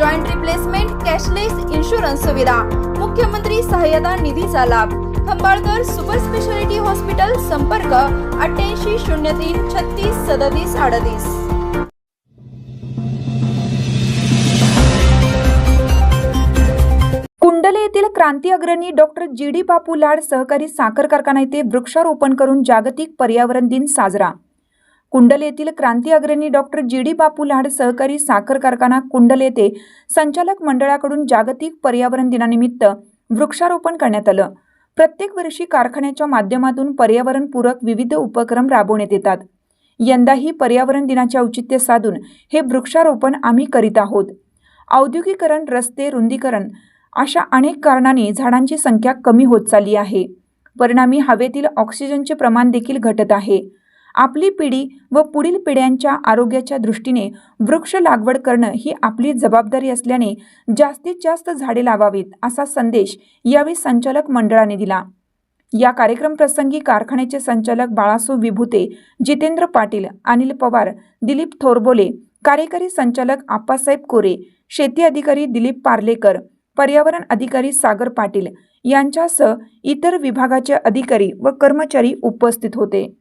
joint replacement cashless insurance सुविधा. मुख्यमंत्री सहाय्यता निधीचा लाभ. खंबाळकर सुपर स्पेशालिटी हॉस्पिटल संपर्क अठ्ठ्याऐंशी शून्य तीन छत्तीस सदतीस अडतीस. कुंडले येथील क्रांती अग्रणी डॉक्टर जी डी बापू लाड सहकारी साखर कारखाना येथे वृक्षारोपण करून जागतिक पर्यावरण दिन साजरा. कुंडल येथील क्रांती अग्रणी डॉक्टर जी डी बापू लाड सहकारी साखर कारखाना कुंडल येथे संचालक मंडळाकडून जागतिक पर्यावरण दिनानिमित्त वृक्षारोपण करण्यात आलं. प्रत्येक वर्षी कारखान्याच्या माध्यमातून पर्यावरणपूरक विविध उपक्रम राबवण्यात येतात. यंदाही पर्यावरण दिनाचे औचित्य साधून हे वृक्षारोपण आम्ही करीत आहोत. औद्योगिकरण रस्ते रुंदीकरण अशा अनेक कारणांनी झाडांची संख्या कमी होत चालली आहे. परिणामी हवेतील ऑक्सिजनचे प्रमाण देखील घटत आहे. आपली पिढी व पुढील पिढ्यांच्या आरोग्याच्या दृष्टीने वृक्ष लागवड करणं ही आपली जबाबदारी असल्याने जास्तीत जास्त झाडे लावावीत असा संदेश यावेळी संचालक मंडळाने दिला. या कार्यक्रम प्रसंगी कारखान्याचे संचालक बाळासू विभूते जितेंद्र पाटील अनिल पवार दिलीप थोरबोले कार्यकारी संचालक आप्पासाहेब कोरे शेती अधिकारी दिलीप पार्लेकर पर्यावरण अधिकारी सागर पाटील यांच्यासह इतर विभागाचे अधिकारी व कर्मचारी उपस्थित होते.